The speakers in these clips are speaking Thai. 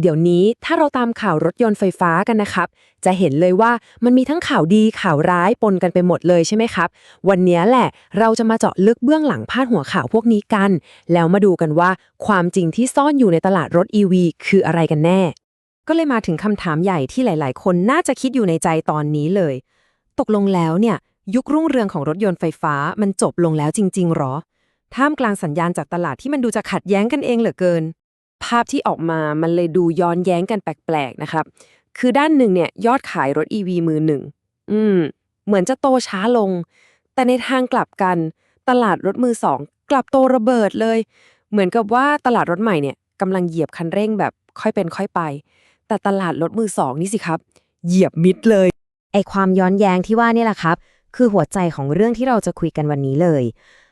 เดี๋ยวนี้ถ้าเราตามข่าวรถยนต์ไฟฟ้ากันนะครับ จะเห็นเลยว่ามันมีทั้งข่าวดีข่าวร้ายปนกันไปหมดเลยใช่ไหมครับ วันนี้แหละเราจะมาเจาะลึกเบื้องหลังพาดหัวข่าวพวกนี้กัน แล้วมาดูกันว่าความจริงที่ซ่อนอยู่ในตลาดรถ EV คืออะไรกันแน่ ก็เลยมาถึงคำถามใหญ่ที่หลาย ๆ คนน่าจะคิดอยู่ในใจตอนนี้เลย ตกลงแล้วเนี่ย ยุครุ่งเรืองของรถยนต์ไฟฟ้ามันจบลงแล้วจริง ๆหรอ ท่ามกลางสัญญาณจากตลาดที่มันดูจะขัดแย้งกันเองเหลือเกิน ภาพที่ออกมามันเลยดูย้อนแย้งกันแปลกๆนะครับ คือด้านหนึ่งเนี่ยยอดขายรถ EV มือหนึ่งอืม เหมือนจะโตช้าลง แต่ในทางกลับกัน ตลาดรถมือสองกลับโตระเบิดเลย เหมือนกับว่าตลาดรถใหม่เนี่ยกำลังเหยียบคันเร่งแบบค่อยเป็นค่อยไป แต่ตลาดรถมือสองนี่สิครับ เหยียบมิดเลย ไอความย้อนแย้งที่ว่านี่แหละครับ คือหัวใจของเรื่องที่เราจะคุยกันวันนี้เลย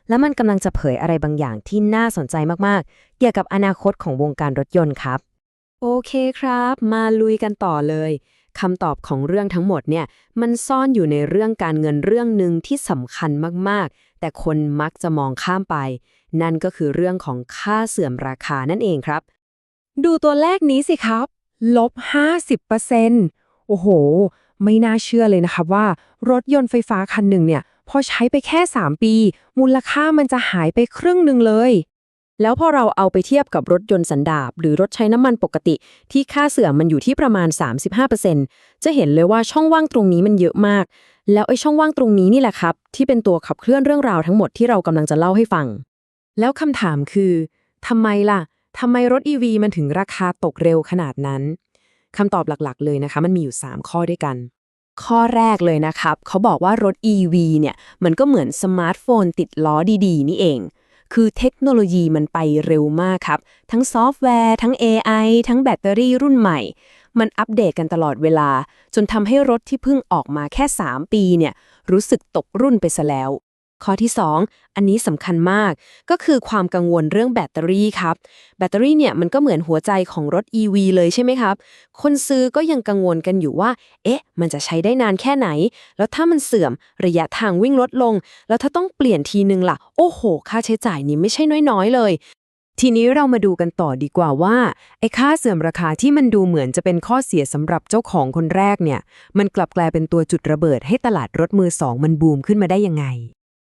แล้วมันกำลังจะเผยอะไรบางอย่างที่น่าสนใจมากๆ เกี่ยวกับอนาคตของวงการรถยนต์ครับ โอเคครับ มาลุยกันต่อเลยคำตอบของเรื่องทั้งหมดเนี่ย มันซ่อนอยู่ในเรื่องการเงินเรื่องหนึ่งที่สำคัญมากๆ แต่คนมักจะมองข้ามไป นั่นก็คือเรื่องของค่าเสื่อมราคานั่นเองครับ ดูตัวเลขนี้สิครับ ลบ 50%โอ้โห ไม่น่าเชื่อเลยนะครับว่า รถยนต์ไฟฟ้าคันหนึ่งเนี่ย พอใช้ไปแค่ 3 ปี มูลค่ามันจะหายไปครึ่งหนึ่งเลย แล้วพอเราเอาไปเทียบกับรถยนต์สันดาปหรือรถใช้น้ำมันปกติ ที่ค่าเสื่อมมันอยู่ที่ประมาณ 35%จะเห็นเลยว่าช่องว่างตรงนี้มันเยอะมาก แล้วไอ้ช่องว่างตรงนี้นี่แหละครับ ที่เป็นตัวขับเคลื่อนเรื่องราวทั้งหมดที่เรากำลังจะเล่าให้ฟัง แล้วคำถามคือทำไมล่ะทำไมรถ EV มันถึงราคาตกเร็วขนาดนั้นคำตอบหลักๆ เลยนะคะ มันมีอยู่ 3 ข้อด้วยกัน ข้อแรกเลยนะครับ เขาบอกว่ารถ EV เนี่ย มันก็เหมือนสมาร์ทโฟนติดล้อดีๆ นี่เอง คือเทคโนโลยีมันไปเร็วมากครับ ทั้งซอฟต์แวร์ ทั้ง AI ทั้งแบตเตอรี่รุ่นใหม่ มันอัปเดตกันตลอดเวลา จนทำให้รถที่เพิ่งออกมาแค่ 3 ปีเนี่ย รู้สึกตกรุ่นไปซะแล้ว ข้อที่ 2 อันนี้สำคัญมาก ก็คือความกังวลเรื่องแบตเตอรี่ครับ แบตเตอรี่เนี่ยมันก็เหมือนหัวใจของรถ EV เลยใช่ไหมครับ คนซื้อก็ยังกังวลกันอยู่ว่า เอ๊ะ มันจะใช้ได้นานแค่ไหน แล้วถ้ามันเสื่อมระยะทางวิ่งลดลง แล้วถ้าต้องเปลี่ยนทีนึงล่ะ โอ้โห ค่าใช้จ่ายนี้ไม่ใช่น้อยๆเลยทีนี้เรามาดูกันต่อดีกว่าว่าไอ้ค่าเสื่อมราคาที่มันดูเหมือนจะเป็นข้อเสียสำหรับเจ้าของคนแรกเนี่ย มันกลับกลายเป็นตัวจุดระเบิดให้ตลาดรถมือสองมันบูมขึ้นมาได้ยังไง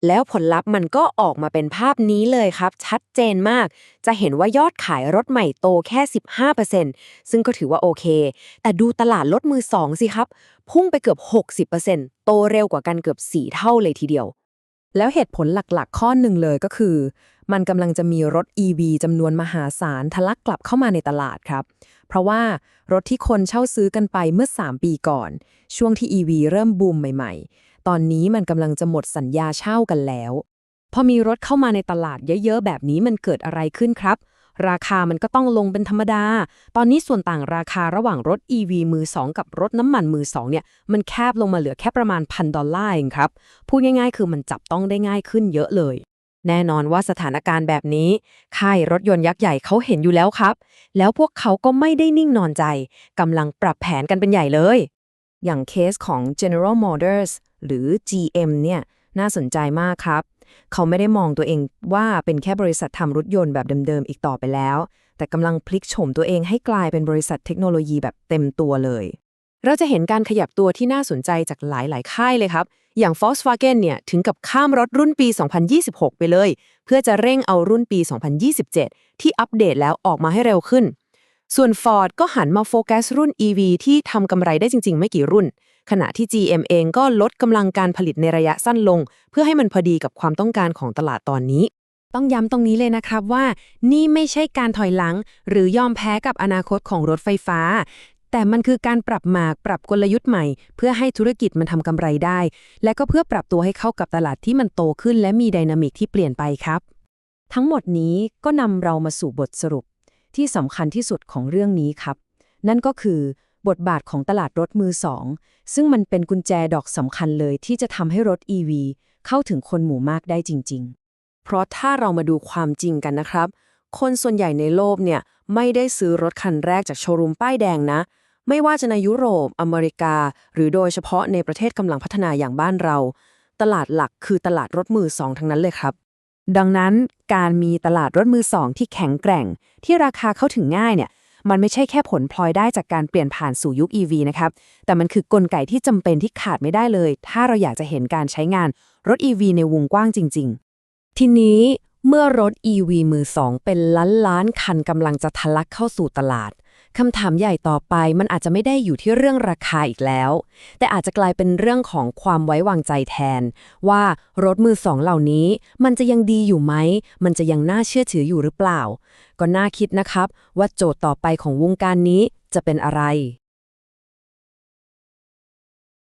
แล้วผลลัพธ์มันก็ออกมาเป็นภาพนี้เลยครับ ชัดเจนมาก จะเห็นว่ายอดขายรถใหม่โตแค่ 15%ซึ่งก็ถือว่าโอเค แต่ดูตลาดรถมือสองสิครับ พุ่งไปเกือบ 60%โตเร็วกว่ากันเกือบ 4 เท่าเลยทีเดียว แล้วเหตุผลหลักๆ ข้อหนึ่งเลยก็คือ มันกำลังจะมีรถ EV จำนวนมหาศาลทะลักกลับเข้ามาในตลาดครับ เพราะว่ารถที่คนเช่าซื้อกันไปเมื่อ 3 ปีก่อน ช่วงที่ EV เริ่มบูมใหม่ ๆ ตอนนี้มันกำลังจะหมดสัญญาเช่ากันแล้ว พอมีรถเข้ามาในตลาดเยอะๆ แบบนี้มันเกิดอะไรขึ้นครับ ราคามันก็ต้องลงเป็นธรรมดา ตอนนี้ส่วนต่างราคาระหว่างรถ EV มือ 2 กับรถน้ำมันมือ 2 เนี่ย มันแคบลงมาเหลือแค่ประมาณพันดอลลาร์เองครับ พูดง่ายๆ คือมันจับต้องได้ง่ายขึ้นเยอะเลยแน่นอนว่าสถานการณ์แบบนี้ ค่ายรถยนต์ยักษ์ใหญ่เขาเห็นอยู่แล้วครับ แล้วพวกเขาก็ไม่ได้นิ่งนอนใจ กำลังปรับแผนกันเป็นใหญ่เลย อย่างเคสของ General Motors หรือ GM เนี่ยน่าสนใจมากครับ เขาไม่ได้มองตัวเองว่าเป็นแค่บริษัททำรถยนต์แบบเดิมๆอีกต่อไปแล้ว แต่กำลังพลิกโฉมตัวเองให้กลายเป็นบริษัทเทคโนโลยีแบบเต็มตัวเลย เราจะเห็นการขยับตัวที่น่าสนใจจากหลายๆ ค่ายเลยครับ อย่าง Volkswagen เนี่ยถึงกับข้ามรถรุ่นปี 2026 ไปเลย เพื่อจะเร่งเอารุ่นปี 2027 ที่อัปเดตแล้วออกมาให้เร็วขึ้น ส่วน Ford ก็หันมาโฟกัสรุ่น EV ที่ทำกำไรได้จริง ๆ ไม่กี่รุ่น ขณะที่ GM เองก็ลดกำลังการผลิตในระยะสั้นลง เพื่อให้มันพอดีกับความต้องการของตลาดตอนนี้ ต้องย้ำตรงนี้เลยนะครับว่า นี่ไม่ใช่การถอยหลัง หรือยอมแพ้กับอนาคตของรถไฟฟ้า แต่มันคือการปรับหมากปรับกลยุทธ์ใหม่ เพื่อให้ธุรกิจมันทำกำไรได้ และก็เพื่อปรับตัวให้เข้ากับตลาดที่มันโตขึ้น และมีไดนามิกที่เปลี่ยนไปครับ ทั้งหมดนี้ก็นำเรามาสู่บทสรุป ที่สำคัญที่สุดของเรื่องนี้ครับ นั่นก็คือ บทบาทของตลาดรถมือสอง ซึ่งมันเป็นกุญแจดอกสำคัญเลยที่จะทำให้รถ EV เข้าถึงคนหมู่มากได้จริง ๆ เพราะถ้าเรามาดูความจริงกันนะครับ คนส่วนใหญ่ในโลกเนี่ยไม่ได้ซื้อรถคันแรกจากโชว์รูมป้ายแดงนะ ไม่ว่าจะในยุโรป อเมริกา หรือโดยเฉพาะในประเทศกำลังพัฒนาอย่างบ้านเรา ตลาดหลักคือตลาดรถมือสองทั้งนั้นเลยครับดังนั้นการมีตลาดรถมือสองที่แข็งแกร่ง ที่ราคาเข้าถึงง่ายเนี่ย มันไม่ใช่แค่ผลพลอยได้จากการเปลี่ยนผ่านสู่ยุค EV นะครับ แต่มันคือกลไกที่จำเป็นที่ขาดไม่ได้เลย ถ้าเราอยากจะเห็นการใช้งานรถ EV ในวงกว้างจริง ๆ ทีนี้เมื่อรถ EV มือสองเป็นล้านล้านคันกำลังจะทะลักเข้าสู่ตลาด คำถามใหญ่ต่อไปมันอาจจะไม่ได้อยู่ที่เรื่องราคาอีกแล้ว แต่อาจจะกลายเป็นเรื่องของความไว้วางใจแทน ว่ารถมือสองเหล่านี้ มันจะยังดีอยู่ไหม มันจะยังน่าเชื่อถืออยู่หรือเปล่า ก็น่าคิดนะครับ ว่าโจทย์ต่อไปของวงการนี้จะเป็นอะไร